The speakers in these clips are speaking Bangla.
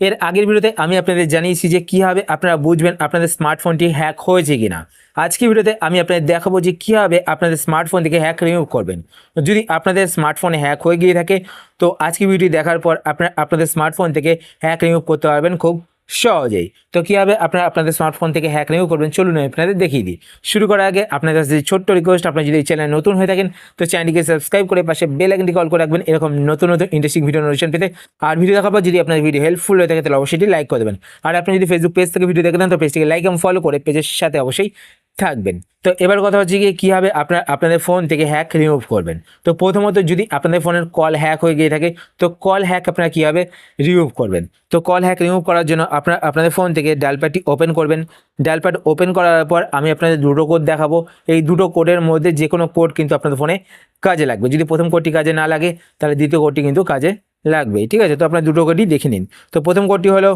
এর আগের ভিডিওতে আমি আপনাদের জানিয়েছি যে কীভাবে আপনারা বুঝবেন আপনাদের স্মার্টফোনটি হ্যাক হয়েছে কি না আজকের ভিডিওতে আমি আপনাদের দেখাবো যে কীভাবে আপনাদের স্মার্টফোন থেকে হ্যাক রিমুভ করবেন। যদি আপনাদের স্মার্টফোনে হ্যাক হয়ে গিয়ে থাকে, তো আজকে ভিডিওটি দেখার পর আপনারা আপনাদের স্মার্টফোন থেকে হ্যাক রিমুভ করতে পারবেন খুব সহজেই। তো কীভাবে আপনারা আপনাদের স্মার্টফোন থেকে হ্যাক নিয়েও করবেন। চলুন আমি আপনাদের দেখিয়ে দিই। শুরু করার আগে আপনাদের কাছে যে ছোট্ট রিকোয়েস্ট আপনার যদি এই চ্যানেল নতুন হয়ে থাকেন, তো চ্যানেলটিকে সাবস্ক্রাইব করে পাশে বেল আইকনটি কল করে রাখবেন। এরকম নতুন নতুন ইন্টারেস্টিং ভিডিও নোটিফিকেশন পেতে। আর ভিডিও দেখার পর যদি আপনার ভিডিও হেল্পফুল হয়ে থাকে, তাহলে অবশ্যই লাইক করে দেবেন। আর আপনি যদি ফেসবুক পেজ থেকে ভিডিও দেখেন তো পেজটিকে লাইক এবং ফলো করে পেজের সাথে অবশ্যই থাকবেন। তো এবার কথা হচ্ছে কি কীভাবে আপনার, আপনাদের ফোন থেকে হ্যাক রিমুভ করবেন। তো প্রথমত যদি আপনাদের ফোনের কল হ্যাক হয়ে গিয়ে থাকে, তো কল হ্যাক আপনারা কীভাবে রিমুভ করবেন। তো কল হ্যাক রিমুভ করার জন্য আপনার, আপনাদের ফোন থেকে ডালপ্যাডটি ওপেন করবেন। ডালপ্যাড ওপেন করার পর আমি আপনাদের দুটো কোড দেখাবো। এই দুটো কোডের মধ্যে যে কোনো কোড কিন্তু আপনাদের ফোনে কাজে লাগবে। যদি প্রথম কোডটি কাজে না লাগে, তাহলে দ্বিতীয় কোডটি কিন্তু কাজে লাগবে। ঠিক আছে? তো আপনার দুটো কোডই দেখে নিন। তো প্রথম কোডটি হলো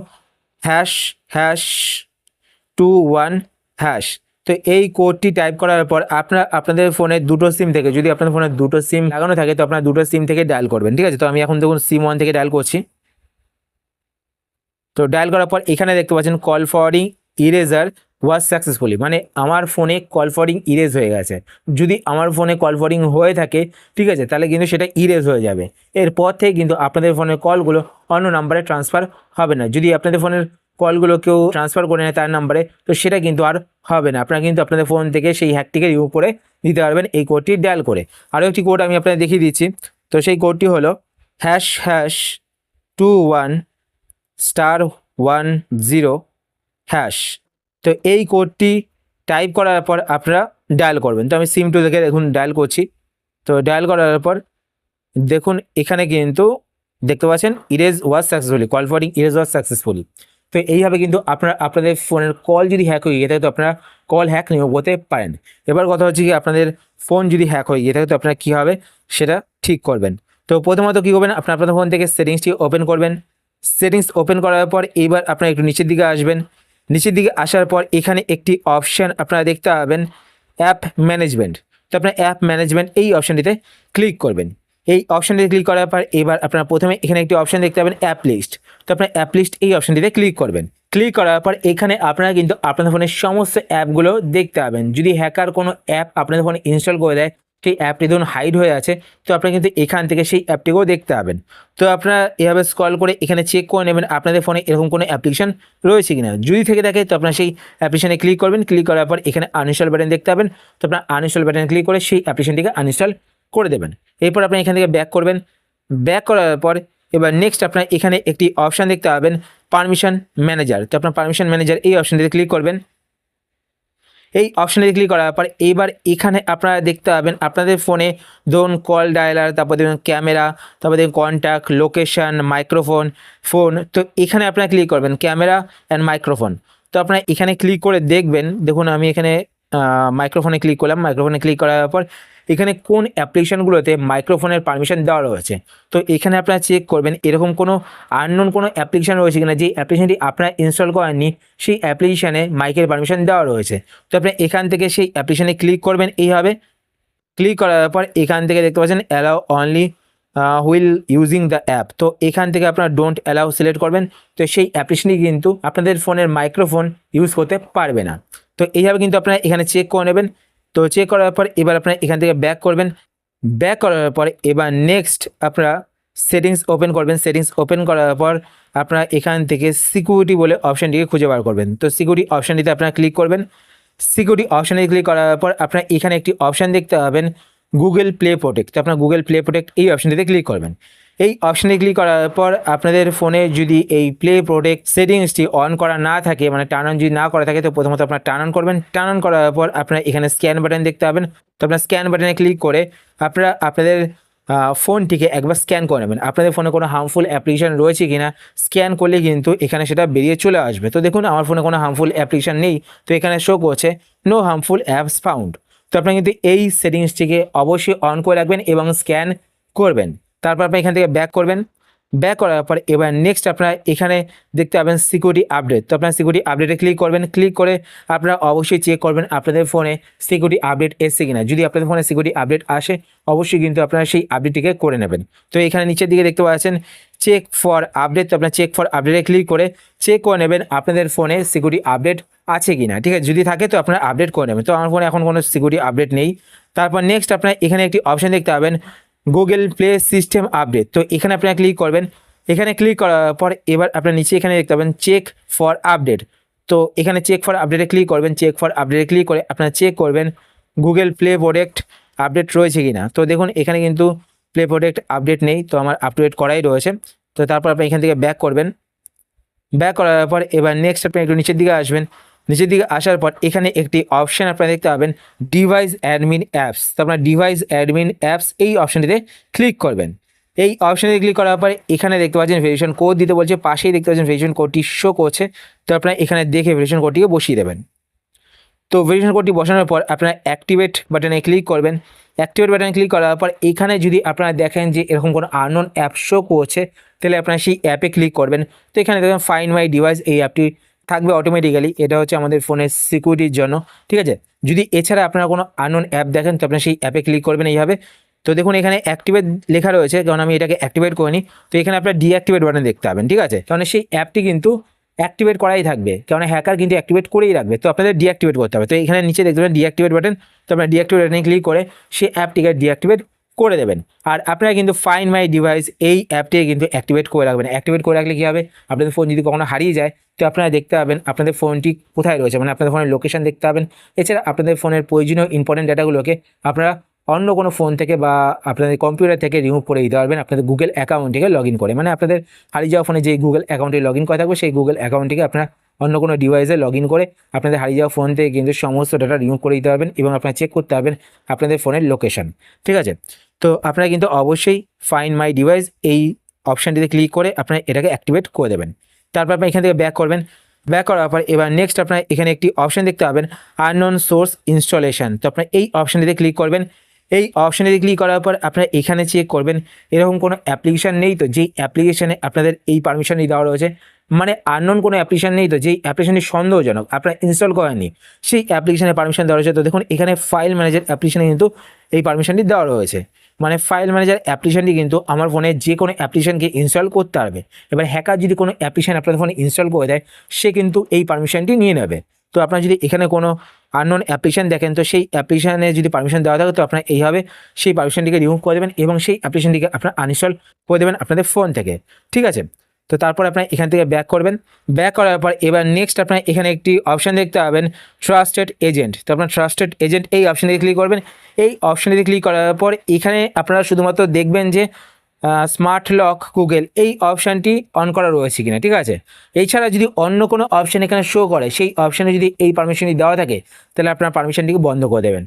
hash hash two one hash তো এই কোডটি টাইপ করার পর আপনারা, আপনাদের ফোনে দুটো সিম থেকে, যদি আপনাদের ফোনে দুটো সিম লাগানো থাকে, তো আপনারা দুটো সিম থেকে ডায়াল করবেন, ঠিক আছে? তো আমি এখন দেখুন সিম ওয়ান থেকে ডায়াল করছি। তো ডায়াল করার পর এখানে দেখতে পাচ্ছেন call forwarding erasure was successfully মানে আমার ফোনে কল ফরওয়ার্ডিং ইরেজ হয়ে গেছে। যদি আমার ফোনে কল ফরওয়ার্ডিং হয়ে থাকে, ঠিক আছে? তাহলে কিন্তু সেটা ইরেজ হয়ে যাবে। এরপর থেকে কিন্তু আপনাদের ফোনের কলগুলো অন্য নাম্বারে ট্রান্সফার হবে না। যদি আপনাদের ফোনের কলগুলো কেউ ট্রান্সফার করে নেয় তার নাম্বারে তো সেটা কিন্তু আর হবে না। আপনারা কিন্তু আপনাদের ফোন থেকে সেই হ্যাকটিকে রিমুভ করে দিতে পারবেন এই কোডটি ডায়াল করে আরও একটি কোড আমি আপনাদের দেখিয়ে দিচ্ছি। তো সেই কোডটি হলো hash hash two one star one zero hash তো এই কোডটি টাইপ করার পর আপনারা ডায়াল করবেন। তো আমি সিম টু থেকে দেখুন ডায়াল করছি। তো ডায়াল করার পর দেখুন এখানে কিন্তু দেখতে পাচ্ছেন erase was successfully call forwarding erase was successfully তো এইভাবে কিন্তু আপনারা, আপনাদের ফোনের কল যদি হ্যাক হয়ে গিয়ে থাকে, তো আপনারা কল হ্যাক করতে পারেন। এবার কথা হচ্ছে কি, আপনাদের ফোন যদি হ্যাক হয়ে গিয়ে থাকে, তো আপনারা কী হবে? সেটা ঠিক করবেন। তো প্রথমত কী করবেন? আপনার আপনাদের ফোন থেকে সেটিংসটি ওপেন করবেন। সেটিংস ওপেন করার পর এইবার আপনারা একটু নিচের দিকে আসবেন। নিচের দিকে আসার পর এখানে একটি অপশান আপনারা দেখতে পাবেন অ্যাপ ম্যানেজমেন্ট তো আপনার অ্যাপ ম্যানেজমেন্ট এই অপশানটিতে ক্লিক করবেন। এই অপশানটিতে ক্লিক করার পর এবার আপনারা প্রথমে এখানে একটি অপশান দেখতে পাবেন অ্যাপ লিস্ট তো আপনার অ্যাপ লিস্ট এই অপশানটিতে ক্লিক করবেন। ক্লিক করার পর এখানে আপনারা কিন্তু আপনাদের ফোনের সমস্ত অ্যাপগুলো দেখতে পাবেন। যদি হ্যাকার কোনো অ্যাপ আপনাদের ফোনে ইনস্টল করে দেয়, সেই অ্যাপটি ধরুন হাইড হয়ে আছে, তো আপনারা কিন্তু এখান থেকে সেই অ্যাপটিকেও দেখতে পাবেন। তো আপনারা এভাবে স্ক্রল করে এখানে চেক করে নেবেন আপনাদের ফোনে এরকম কোনো অ্যাপ্লিকেশন রয়েছে কিনা। যদি থেকে থাকে, তো আপনারা সেই অ্যাপ্লিকেশানে ক্লিক করবেন। ক্লিক করার পর এখানে আনইনস্টল বাটন দেখতে পাবেন। তো আপনার আনইনস্টল বাটনে ক্লিক করে সেই অ্যাপ্লিকেশনটিকে আনইনস্টল করে দেবেন। এরপর আপনি এখান থেকে ব্যাক করবেন। ব্যাক করার পর এবার নেক্সট আপনার এখানে একটি অপশান দেখতে পাবেন পারমিশন ম্যানেজার তো আপনার পারমিশন ম্যানেজার এই অপশানটিতে ক্লিক করবেন। এই অপশানে ক্লিক করার পর এবার এখানে আপনারা দেখতে পাবেন, আপনাদের ফোনে ধরুন কল ডায়ালার তারপর দেখবেন ক্যামেরা তারপর দেখবেন কন্ট্যাক্ট লোকেশান মাইক্রোফোন ফোন তো এখানে আপনারা ক্লিক করবেন ক্যামেরা অ্যান্ড মাইক্রোফোন তো আপনারা এখানে ক্লিক করে দেখবেন, দেখুন আমি এখানে মাইক্রোফোনে ক্লিক করলাম। মাইক্রোফোনে ক্লিক করার পর এখানে কোন অ্যাপ্লিকেশানগুলোতে মাইক্রোফোনের পারমিশন দেওয়া রয়েছে? তো এখানে আপনারা চেক করবেন, এরকম কোনো আননোন কোনো অ্যাপ্লিকেশান রয়েছে কিনা? যে অ্যাপ্লিকেশনটি আপনারা ইনস্টল করেননি, সেই অ্যাপ্লিকেশানে মাইকের পারমিশন দেওয়া রয়েছে। তো আপনি এখান থেকে সেই অ্যাপ্লিকেশানে ক্লিক করবেন, এইভাবে। ক্লিক করার পর এখান থেকে দেখতে পাচ্ছেন allow only while using the app তো এখান থেকে আপনারা ডোন্ট অ্যালাউ সিলেক্ট করবেন। তো সেই অ্যাপ্লিকেশনটি কিন্তু আপনাদের ফোনের মাইক্রোফোন ইউজ করতে পারবে না। তো এইভাবে কিন্তু আপনারা এখানে চেক করে নেবেন। তো চেক করার পর এবার আপনারা এখান থেকে ব্যাক করবেন। ব্যাক করার পর এবার নেক্সট আপনারা সেটিংস ওপেন করবেন। সেটিংস ওপেন করার পর আপনারা এখান থেকে সিকিউরিটি বলে অপশানটিকে খুঁজে বার করবেন। তো সিকিউরিটি অপশানটিতে আপনারা ক্লিক করবেন। সিকিউরিটি অপশানে ক্লিক করার পর আপনারা এখানে একটি অপশান দেখতে পাবেন গুগল প্লে প্রোটেক্ট তো আপনার গুগল প্লে প্রোটেক্ট এই অপশানটিতে ক্লিক করবেন। এই অপশানে ক্লিক করার পর আপনাদের ফোনে যদি এই প্লে প্রোটেক্ট সেটিংসটি অন করা না থাকে মানে টার্ন অন যদি না করা থাকে, তো প্রথমত আপনার টার্ন অন করবেন। টার্ন অন করার পর আপনারা এখানে স্ক্যান বাটন দেখতে পাবেন। তো আপনার স্ক্যান বাটনে ক্লিক করে আপনারা আপনাদের ফোনটিকে একবার স্ক্যান করে নেবেন। আপনাদের ফোনে কোনো হার্মফুল অ্যাপ্লিকেশন রয়েছে কিনা স্ক্যান করলে কিন্তু এখানে সেটা বেরিয়ে চলে আসবে। তো দেখুন, আমার ফোনে কোনো হার্মফুল অ্যাপ্লিকেশান নেই, তো এখানে শো করছে নো হার্মফুল অ্যাপস ফাউন্ড তো আপনারা কিন্তু এই সেটিংসটিকে অবশ্যই অন করে রাখবেন এবং স্ক্যান করবেন। তারপর আপনি এখান থেকে ব্যাক করবেন। ব্যাক করার পর এবার নেক্সট আপনারা এখানে দেখতে পাবেন সিকিউরিটি আপডেট তো আপনারা সিকিউরিটি আপডেটে ক্লিক করবেন। ক্লিক করে আপনারা অবশ্যই চেক করবেন আপনাদের ফোনে সিকিউরিটি আপডেট এসছে কিনা। যদি আপনাদের ফোনে সিকিউরিটি আপডেট আসে, অবশ্যই কিন্তু আপনারা সেই আপডেটটিকে করে নেবেন। তো এখানে নিচের দিকে দেখতে পাচ্ছেন চেক ফর আপডেট তো আপনার চেক ফর আপডেটে ক্লিক করে চেক করে নেবেন আপনাদের ফোনে সিকিউরিটি আপডেট আছে কিনা। ঠিক আছে, যদি থাকে তো আপনারা আপডেট করে নেবেন। তো আমার ফোনে এখন কোনো সিকিউরিটি আপডেট নেই। তারপর নেক্সট আপনার এখানে একটি অপশান দেখতে পাবেন গুগল প্লে সিস্টেম আপডেট তো এখানে আপনারা ক্লিক করবেন। এখানে ক্লিক করার পর এবার আপনার নিচে এখানে দেখতে পাবেন চেক ফর আপডেট তো এখানে চেক ফর আপডেটে ক্লিক করবেন। চেক ফর আপডেটে ক্লিক করে আপনারা চেক করবেন গুগল প্লে প্রোডাক্ট আপডেট রয়েছে কি না তো দেখুন, এখানে কিন্তু প্লে প্রোডাক্ট আপডেট নেই। তো আমার আপডেট করাই রয়েছে। তো তারপর আপনি এখান থেকে ব্যাক করবেন। ব্যাক করার পর এবার নেক্সট আপনি একটু নিচের দিকে আসবেন। নিচের দিকে আসার পর এখানে একটি অপশান আপনারা দেখতে পাবেন ডিভাইস অ্যাডমিন অ্যাপস তো আপনার ডিভাইস অ্যাডমিন অ্যাপস এই অপশানটিতে ক্লিক করবেন। এই অপশানে ক্লিক করার পরে এখানে দেখতে পাচ্ছেন ভেরিয়েশন কোড দিতে বলছে, পাশেই দেখতে পাচ্ছেন ভেরিয়েশন কোডটি শো করছে। তো আপনারা এখানে দেখে ভেরিয়েশন কোডটিকে বসিয়ে দেবেন। তো ভেরিয়েশন কোডটি বসানোর পর আপনারা অ্যাক্টিভেট বাটনে ক্লিক করবেন। অ্যাক্টিভেট বাটনে ক্লিক করার পর এখানে যদি আপনারা দেখেন যে এরকম কোনো আননোন অ্যাপ শো করছে, তাহলে আপনারা সেই অ্যাপে ক্লিক করবেন। তো এখানে দেখবেন ফাইন মাই ডিভাইস এই অ্যাপটি থাকবে অটোমেটিক্যালি এটা হচ্ছে আমাদের ফোনের সিকিউরিটির জন্য, ঠিক আছে? যদি এছাড়া আপনারা কোনো আননোন অ্যাপ দেখেন, তো আপনারা সেই অ্যাপে ক্লিক করবেন এইভাবে। তো দেখুন, এখানে অ্যাক্টিভেট লেখা রয়েছে, কারণ আমি এটাকে অ্যাক্টিভেট করিনি। তো এখানে আপনার ডিঅ্যাক্টিভেট বাটন দেখতে পাবেন, ঠিক আছে? কারণ সেই অ্যাপটি কিন্তু অ্যাক্টিভেট করাই থাকবে, কারণ হ্যাকার কিন্তু অ্যাক্টিভেট করেই রাখবে, তো আপনাদের ডিঅ্যাক্টিভেট করতে হবে। তো এখানে নিচে দেখতে পাবেন ডিঅ্যাক্টিভেট বাটন তো আপনার ডিঅ্যাক্টিভেট বাটনে ক্লিক করে সেই অ্যাপটিকে ডিঅ্যাক্টিভেট করে দেবেন। আর আপনারা কিন্তু ফাইন মাই ডিভাইস এই অ্যাপটিকে কিন্তু অ্যাক্টিভেট করে রাখবেন। অ্যাক্টিভেট করে রাখলে কী হবে? আপনাদের ফোন যদি কখনো হারিয়ে যায়, তো আপনারা দেখতে পাবেন আপনাদের ফোনটি কোথায় রয়েছে। মানে আপনাদের ফোনের লোকেশান দেখতে পাবেন। এছাড়া আপনাদের ফোনের প্রয়োজনীয় ইম্পর্টেন্ট ডাটাগুলোকে আপনারা অন্য কোনো ফোন থেকে বা আপনাদের কম্পিউটার থেকে রিমুভ করে দিতে পারবেন আপনাদের গুগল অ্যাকাউন্টটিকে লগ করে। মানে আপনাদের হারিয়ে যাওয়া ফোনে যে গুগল অ্যাকাউন্টে লগ ইন করা থাকবে, সেই গুগল অ্যাকাউন্টটিকে আপনারা অন্য কোনো ডিভাইসে লগ করে আপনাদের হারিয়ে যাওয়া ফোন থেকে কিন্তু সমস্ত ডাটা রিমুভ করে দিতে পারবেন এবং আপনারা চেক করতে পারবেন আপনাদের ফোনের লোকেশন ঠিক আছে? তো আপনারা কিন্তু অবশ্যই ফাইন মাই ডিভাইস এই অপশানটিতে ক্লিক করে আপনারা এটাকে অ্যাক্টিভেট করে দেবেন। তারপর আপনি এখান থেকে ব্যাক করবেন। ব্যাক করার পর এবার নেক্সট আপনার এখানে একটি অপশান দেখতে পাবেন আননোন সোর্স ইনস্টলেশন তো আপনার এই অপশানটিতে ক্লিক করবেন এই অপশানে ক্লিক করার পর আপনারা এখানে চেক করবেন। এরকম কোনো অ্যাপ্লিকেশান নেই তো, যেই অ্যাপ্লিকেশানে আপনাদের এই পারমিশনটি দেওয়া রয়েছে। মানে আননোন কোনো অ্যাপ্লিকেশান নেই তো, যেই অ্যাপ্লিকেশানটি সন্দেহজনক, আপনারা ইনস্টল করেননি, সেই অ্যাপ্লিকেশানের পারমিশন দেওয়া রয়েছে। তো দেখুন, এখানে ফাইল ম্যানেজার অ্যাপ্লিকেশানে কিন্তু এই পারমিশনটি দেওয়া রয়েছে। মানে ফাইল ম্যানেজার অ্যাপ্লিকেশানটি কিন্তু আমার ফোনে যে কোনো অ্যাপ্লিকেশানকে ইনস্টল করতে পারবে। এবার হ্যাকার যদি কোনো অ্যাপ্লিকেশান আপনাদের ফোনে ইনস্টল করে দেয়, সে কিন্তু এই পারমিশনটি নিয়ে নেবে। তো আপনার যদি এখানে কোনো আননোন অ্যাপ্লিকেশান দেখেন, তো সেই অ্যাপ্লিকেশানে যদি পারমিশন দেওয়া থাকে, তো আপনার এইভাবে সেই পারমিশনটিকে রিমুভ করে দেবেন এবং সেই অ্যাপ্লিকেশানটিকে আপনার আনইনস্টল করে দেবেন আপনাদের ফোন থেকে। ঠিক আছে? তো তারপর আপনার এখান থেকে ব্যাক করবেন। ব্যাক করার পর এবার নেক্সট আপনার এখানে একটি অপশান দেখতে পাবেন ট্রাস্টেড এজেন্ট তো আপনার ট্রাস্টেড এজেন্ট এই অপশানে ক্লিক করবেন। এই অপশানে ক্লিক করার পর এখানে আপনারা শুধুমাত্র দেখবেন যে স্মার্ট লক গুগল এই অপশানটি অন করা রয়েছে কিনা, ঠিক আছে? এছাড়া যদি অন্য কোনো অপশান এখানে শো করে, সেই অপশানে যদি এই পারমিশনটি দেওয়া থাকে, তাহলে আপনার পারমিশনটিকে বন্ধ করে দেবেন,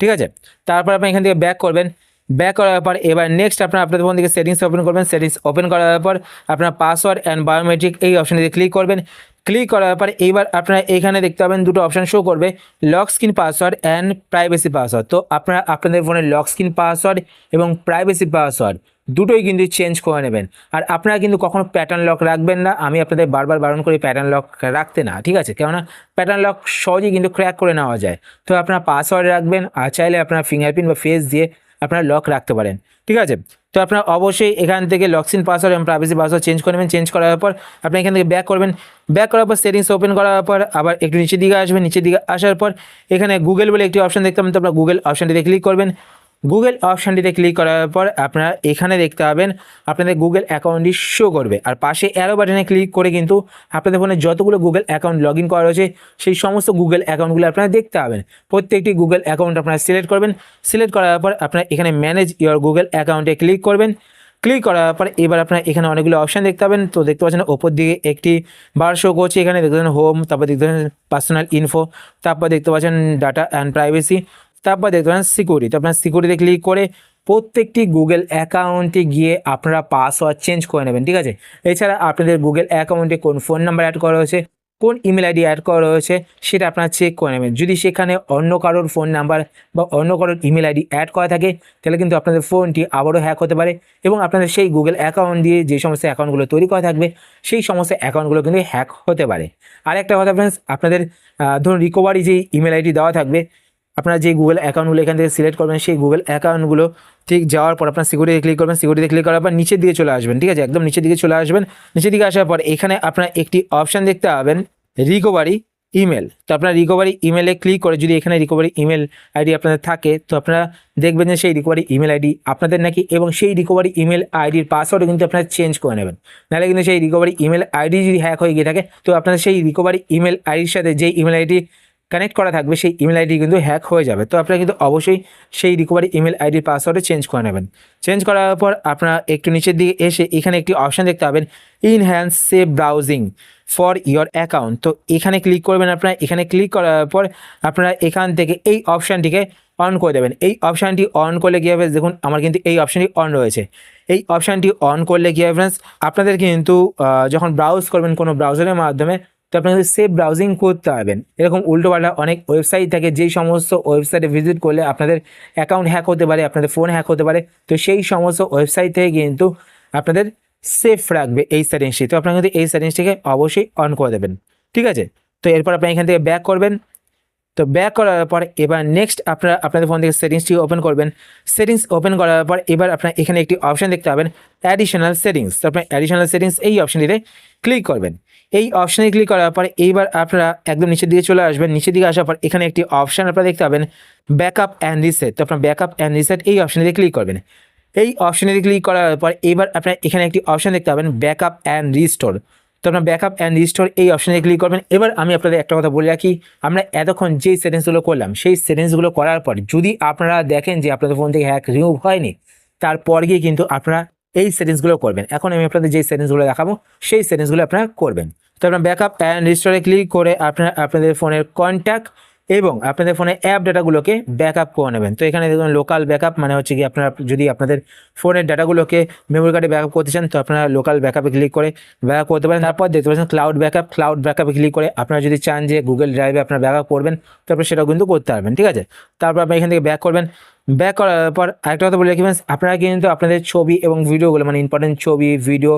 ঠিক আছে? তারপর আপনি এখান থেকে ব্যাক করবেন ব্যাক করার পর এবার নেক্সট আপনার আপনাদের ফোন থেকে সেটিংস ওপেন করবেন সেটিংস ওপেন করার পর আপনার পাসওয়ার্ড অ্যান্ড বায়োমেট্রিক এই অপশানে ক্লিক করবেন ক্লিক করার পর এইবার আপনারা এখানে দেখতে পাবেন দুটো অপশান শো করবে lock screen password and privacy password তো আপনারা আপনাদের ফোনের লক স্ক্রিন পাসওয়ার্ড এবং প্রাইভেসি পাসওয়ার্ড দুটোই কিন্তু চেঞ্জ করে নেবেন। আর আপনারা কিন্তু কখনো প্যাটার্ন লক রাখবেন না, আমি আপনাদের বারবার বারণ করি প্যাটার্ন লক রাখতে না, ঠিক আছে? কেননা প্যাটার্ন লক সহজেই কিন্তু ক্র্যাক করে নেওয়া যায়। তো আপনারা পাসওয়ার্ড রাখবেন, আর চাইলে আপনার ফিঙ্গারপ্রিন্ট বা ফেস দিয়ে আপনারা লক রাখতে পারেন। ঠিক আছে? তো আপনারা অবশ্যই এখান থেকে লকসিন পাসওয়ার্ড এবং প্রাইভেসি পাসওয়ার্ড চেঞ্জ করে নেবেন। চেঞ্জ করার পর আপনি এখান থেকে ব্যাক করবেন। ব্যাক করার পর সেটিংস ওপেন করার পর আবার একটু নিচের দিকে আসবেন। নিচের দিকে আসার পর এখানে গুগল বলে একটি অপশন দেখতে পাবেন। তো আপনারা গুগল অপশানটিতে ক্লিক করবেন। গুগল অপশানটিতে ক্লিক করার পর আপনারা এখানে দেখতে পাবেন আপনাদের গুগল অ্যাকাউন্টটি শো করবে। আর পাশে অ্যারো বাটনে ক্লিক করে কিন্তু আপনাদের ফোনে যতগুলো গুগল অ্যাকাউন্ট লগ ইন করা রয়েছে, সেই সমস্ত গুগল অ্যাকাউন্টগুলো আপনারা দেখতে পাবেন। প্রত্যেকটি গুগল অ্যাকাউন্ট আপনারা সিলেক্ট করবেন। সিলেক্ট করার পর আপনারা এখানে ম্যানেজ ইওর গুগল অ্যাকাউন্টে ক্লিক করবেন। ক্লিক করার পর এবার আপনার এখানে অনেকগুলো অপশান দেখতে পাবেন। তো দেখতে পাচ্ছেন ওপর দিকে একটি বার শো করছে। এখানে দেখতে পাচ্ছেন হোম তারপর দেখতে পাচ্ছেন পার্সোনাল ইনফো তারপর দেখতে পাচ্ছেন ডাটা অ্যান্ড প্রাইভেসি তারপর দেখতে পাচ্ছেন সিকিউরিটি আপনার সিকিউরিটিতে ক্লিক করে প্রত্যেকটি গুগল অ্যাকাউন্টে গিয়ে আপনারা পাসওয়ার্ড চেঞ্জ করে নেবেন, ঠিক আছে? এছাড়া আপনাদের গুগল অ্যাকাউন্টে কোন ফোন নাম্বার অ্যাড করা হয়েছে, কোন ইমেল আইডি অ্যাড করা রয়েছে সেটা আপনারা চেক করে নেবেন। যদি সেখানে অন্য কারোর ফোন নাম্বার বা অন্য কারোর ইমেল আইডি অ্যাড করা থাকে, তাহলে কিন্তু আপনাদের ফোনটি আবারও হ্যাক হতে পারে এবং আপনাদের সেই গুগল অ্যাকাউন্ট দিয়ে যে সমস্ত অ্যাকাউন্টগুলো তৈরি করা থাকবে, সেই সমস্ত অ্যাকাউন্টগুলো কিন্তু হ্যাক হতে পারে। আর একটা কথা ফ্রেন্ডস আপনাদের ধরুন রিকভারি যেই ইমেল আইডি দেওয়া থাকবে আপনারা যে গুগল অ্যাকাউন্টগুলো এখান থেকে সিলেক্ট করবেন, সেই গুগল অ্যাকাউন্টগুলো ঠিক যাওয়ার পর আপনার সিকিউরিটি ক্লিক করবেন সিকিউরিটি ক্লিক করার পর নিচের দিকে চলে আসবেন, ঠিক আছে? একদম নিচের দিকে চলে আসবেন। নিচের দিকে আসার পর এখানে আপনার একটি অপশান দেখতে পাবেন রিকভারি ইমেল তো আপনার রিকভারি ইমেলে ক্লিক করে যদি এখানে রিকভারি ইমেল আইডি আপনাদের থাকে, তো আপনারা দেখবেন যে সেই রিকভারি ইমেল আইডি আপনাদের নাকি এবং সেই রিকভারি ইমেল আইডির পাসওয়ার্ডও কিন্তু আপনারা চেঞ্জ করে নেবেন। নাহলে কিন্তু সেই রিকভারি ইমেল আইডি যদি হ্যাক হয়ে গিয়ে থাকে, তো আপনাদের সেই রিকভারি ইমেল আইডির সাথে যেই ইমেল আইডি কানেক্ট করা থাকবে, সেই ইমেল আইডি কিন্তু হ্যাক হয়ে যাবে। তো আপনারা কিন্তু অবশ্যই সেই রিকভারি ইমেল আইডির পাসওয়ার্ডে চেঞ্জ করে নেবেন। চেঞ্জ করার পর আপনারা একটু নিচের দিকে এসে এখানে একটি অপশান দেখতে পাবেন enhance safe browsing for your account তো এখানে ক্লিক করবেন আপনারা, এখানে ক্লিক করার পর আপনারা এখান থেকে এই অপশানটিকে অন করে দেবেন। এই অপশানটি অন করলে কী হবে? দেখুন, আমার কিন্তু এই অপশানটি অন রয়েছে। এই অপশানটি অন করলে কী হবে আপনাদের কিন্তু যখন ব্রাউজ করবেন কোনো ব্রাউজারের মাধ্যমে তো আপনারা সেফ ব্রাউজিং করতে পারবেন। এরকম উল্টোপাল্টা অনেক ওয়েবসাইট থাকে, যেই সমস্ত ওয়েবসাইটে ভিজিট করলে আপনাদের অ্যাকাউন্ট হ্যাক হতে পারে, আপনাদের ফোন হ্যাক হতে পারে। তো সেই সমস্ত ওয়েবসাইট থেকে কিন্তু আপনাদের সেফ রাখবে এই সেটিংসটি তো আপনারা কিন্তু এই সেটিংসটিকে অবশ্যই অন করে দেবেন। ঠিক আছে? তো এরপর আপনি এখান থেকে ব্যাক করবেন। তো ব্যাক করার পর এবার নেক্সট আপনারা, আপনাদের ফোন থেকে সেটিংসটি ওপেন করবেন। সেটিংস ওপেন করার পর এবার আপনার এখানে একটি অপশন দেখতে পাবেন অ্যাডিশনাল সেটিংস আপনার অ্যাডিশনাল সেটিংস এই অপশনটিতে ক্লিক করবেন। এই অপশনে ক্লিক করার পর এইবার আপনারা একদম নিচের দিকে চলে আসবেন। নিচের দিকে আসার পর এখানে একটি অপশান আপনারা দেখতে পাবেন ব্যাকআপ অ্যান্ড রিসেট তো আপনার ব্যাকআপ অ্যান্ড রিসেট এই অপশনটিতে ক্লিক করবেন। এই অপশনে ক্লিক করার পর এবার আপনার এখানে একটি অপশান দেখতে পাবেন ব্যাকআপ অ্যান্ড রিস্টোর তো আপনার ব্যাকআপ অ্যান্ড রিস্টোর এই অপশানে ক্লিক করবেন। এবার আমি আপনাদের একটা কথা বলে রাখি, আমরা এতক্ষণ যেই সেটিংসগুলো করলাম, সেই সেটিংসগুলো করার পর যদি আপনারা দেখেন যে আপনাদের ফোন থেকে হ্যাক রিমুভ হয়নি, তারপর গিয়ে কিন্তু আপনারা এই সেটিংসগুলো করবেন। এখন আমি আপনাদের যেই সেটিংসগুলো দেখাবো, সেই সেটিংসগুলো আপনারা করবেন। তো আপনার ব্যাকআপ অ্যান্ড রিস্টোরে ক্লিক করে আপনার, আপনাদের ফোনের কন্ট্যাক্ট এবং আপনাদের ফোনে অ্যাপ ডাটাগুলোকে ব্যাকআপ করে নেবেন। তো এখানে দেখুন লোকাল ব্যাকআপ মানে হচ্ছে কি আপনারা যদি আপনাদের ফোনের ডাটাগুলোকে মেমোরি কার্ডে ব্যাকআপ করতে চান, তো আপনারা লোকাল ব্যাকআপে ক্লিক করে ব্যাকআপ করতে পারেন। তারপর দেখতে পাচ্ছেন ক্লাউড ব্যাকআপ ক্লাউড ব্যাকআপে ক্লিক করে আপনারা যদি চান যে গুগল ড্রাইভে আপনারা ব্যাকআপ করবেন, তারপর সেটাও কিন্তু করতে পারবেন, ঠিক আছে? তারপর আপনি এখান থেকে ব্যাক করবেন। ব্যাক করার পর আরেকটা কথা বলে রাখি আপনারা কিন্তু আপনাদের ছবি এবং ভিডিওগুলো মানে ইম্পর্টেন্ট ছবি ভিডিও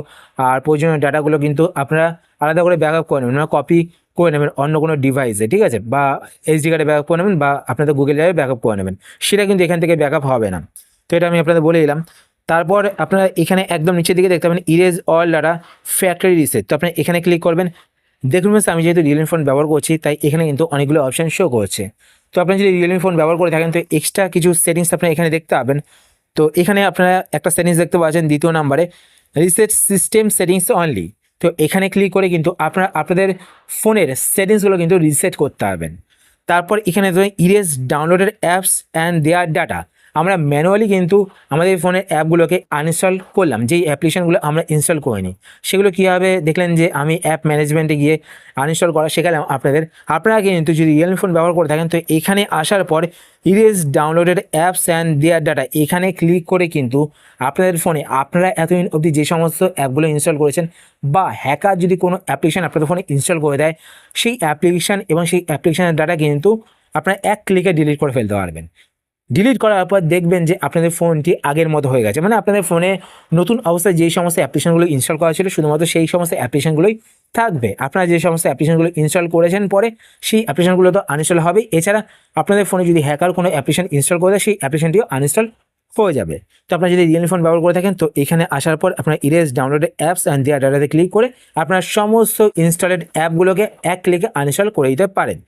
আর প্রয়োজনীয় ডাটাগুলো কিন্তু আপনারা আলাদা করে ব্যাকআপ করে নেবেন। মানে কপি করে নেবেন অন্য কোনো ডিভাইসে ঠিক আছে? বা এইচডি কার্ডে ব্যাকআপ করে নেবেন বা আপনাদের গুগল ড্রাইভে ব্যাকআপ করে নেবেন। সেটা কিন্তু এখান থেকে ব্যাকআপ হবে না। তো এটা আমি আপনাদের বলে দিলাম। তারপর আপনারা এখানে একদম নিচের দিকে দেখতে পাবেন erase all data factory reset তো আপনি এখানে ক্লিক করবেন। দেখুন আমি যেহেতু রিয়েলমি ফোন ব্যবহার করছি, তাই এখানে কিন্তু অনেকগুলো অপশান শো করছে। তো আপনি যদি রিয়েলমি ফোন ব্যবহার করে থাকেন, তো এক্সট্রা কিছু সেটিংস আপনি এখানে দেখতে পাবেন। তো এখানে আপনারা একটা সেটিংস দেখতে পাচ্ছেন দ্বিতীয় নাম্বারে রিসেট সিস্টেম সেটিংস অনলি তো এখানে ক্লিক করে কিন্তু আপনারা, আপনাদের ফোনের সেটিংসগুলো কিন্তু রিসেট করতে পারবেন। তারপর এখানে ধরুন ইরেজ ডাউনলোডের অ্যাপস অ্যান্ড দেয়ার ডাটা আমরা ম্যানুয়ালি কিন্তু আমাদের ফোনের অ্যাপগুলোকে আনইনস্টল করলাম, যেই অ্যাপ্লিকেশানগুলো আমরা ইনস্টল করিনি। সেগুলো কীভাবে দেখলেন যে আমি অ্যাপ ম্যানেজমেন্টে গিয়ে আনইনস্টল করা শেখালাম আপনাদের? আপনারা কিন্তু যদি রিয়েলমি ফোন ব্যবহার করে থাকেন, তো এখানে আসার পর erase downloaded apps and their data এখানে ক্লিক করে কিন্তু আপনাদের ফোনে আপনারা এতদিন অবধি যে সমস্ত অ্যাপগুলো ইনস্টল করেছেন বা হ্যাকার যদি কোনো অ্যাপ্লিকেশন আপনাদের ফোনে ইনস্টল করে দেয়, সেই অ্যাপ্লিকেশান এবং সেই অ্যাপ্লিকেশানের ডাটা কিন্তু আপনারা এক ক্লিকে ডিলিট করে ফেলতে পারবেন। ডিলিট করার পর দেখবেন যে আপনাদের ফোনটি আগের মতো হয়ে গেছে। মানে আপনাদের ফোনে নতুন অবস্থায় যেই সমস্ত অ্যাপ্লিকেশনগুলো ইনস্টল করা ছিল, শুধুমাত্র সেই সমস্ত অ্যাপ্লিকেশনগুলোই থাকবে। আপনারা যে সমস্ত অ্যাপ্লিকেশনগুলো ইনস্টল করেছেন পরে, সেই অ্যাপ্লিকেশনগুলো তো আনইনস্টল হবে এছাড়া আপনাদের ফোনে যদি হ্যাকার কোনো অ্যাপ্লিকেশন ইনস্টল করে দেয়, সেই অ্যাপ্লিকেশনটিও আনইনস্টল হয়ে যাবে। তো আপনারা যদি রিয়েলমি ফোন ব্যবহার করে থাকেন, তো এখানে আসার পর আপনার erase downloaded apps and their ডাটাতে ক্লিক করে আপনার সমস্ত ইনস্টলেড অ্যাপগুলোকে এক ক্লিকে আনইনস্টল করে দিতে পারেন।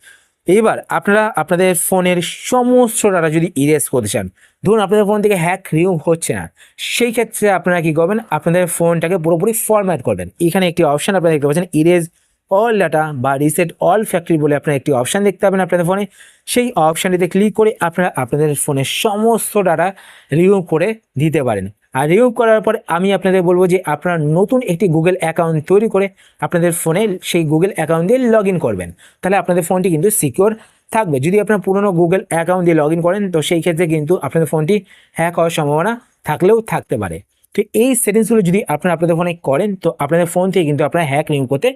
এইবার আপনারা আপনাদের ফোনের সমস্ত ডাটা যদি ইরেজ করতে চান, ধরুন আপনাদের ফোন থেকে হ্যাক রিমুভ হচ্ছে না, সেই ক্ষেত্রে আপনারা কি করবেন? আপনাদের ফোনটাকে পুরোপুরি ফরম্যাট করবেন। এখানে একটি অপশন আপনারা দেখতে পাচ্ছেন ইরেজ অল ডাটা বা রিসেট অল ফ্যাক্টরি বলে আপনারা একটি অপশান দেখতে পাবেন আপনাদের ফোনে সেই অপশানটিতে ক্লিক করে আপনারা আপনাদের ফোনের সমস্ত ডাটা রিমুভ করে দিতে পারেন। আর রিমুভ করার পর আমি আপনাদের বলব যে আপনারা নতুন একটি গুগল অ্যাকাউন্ট তৈরি করে আপনাদের ফোনে সেই গুগল অ্যাকাউন্ট দিয়ে লগ করবেন। তাহলে আপনাদের ফোনটি কিন্তু সিকিওর থাকবে। যদি আপনার পুরনো গুগল অ্যাকাউন্ট দিয়ে লগ করেন, তো সেই ক্ষেত্রে কিন্তু আপনাদের ফোনটি হ্যাক হওয়ার সম্ভাবনা থাকলেও থাকতে পারে। তো এই সেটিংসগুলো যদি আপনারা আপনাদের ফোনে করেন, তো আপনাদের ফোন থেকে কিন্তু আপনারা হ্যাক রিমুভ করতে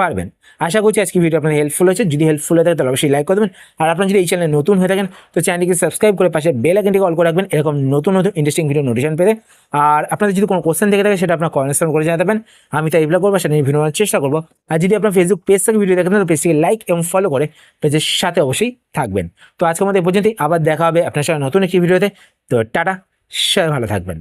পারবেন। আশা করছি আজকে ভিডিও আপনার হেল্পফুল হয়েছে। যদি হেল্পফুল হয়ে থাকে, তাহলে অবশ্যই লাইক করে দেবেন। আর আপনার যদি এই চ্যানেলে নতুন হয়ে থাকেন, তো চ্যানেলটিকে সাবস্ক্রাইব করে পাশে বেল আইকনটিকে অল করে রাখবেন। এরকম নতুন নতুন ইন্টারেস্টিং ভিডিও নোটিফিকেশন পেতে। আর আপনাদের যদি কোনো কোশ্চেন থেকে থাকে, সেটা আপনার কমেন্টস করে জানাবেন আমি তাই রিপ্লাই করব, সেটা নিয়ে ভিডিও চেষ্টা করব। আর যদি আপনার ফেসবুক পেজ থেকে ভিডিও দেখেন তো পেজটিকে লাইক এবং ফলো করে পেজের সাথে অবশ্যই থাকবেন। তো আজকে আমাদের এই পর্যন্তই। আবার দেখা হবে আপনার সাথে নতুন একটি ভিডিওতে তো টাটা, সবাই ভালো থাকবেন।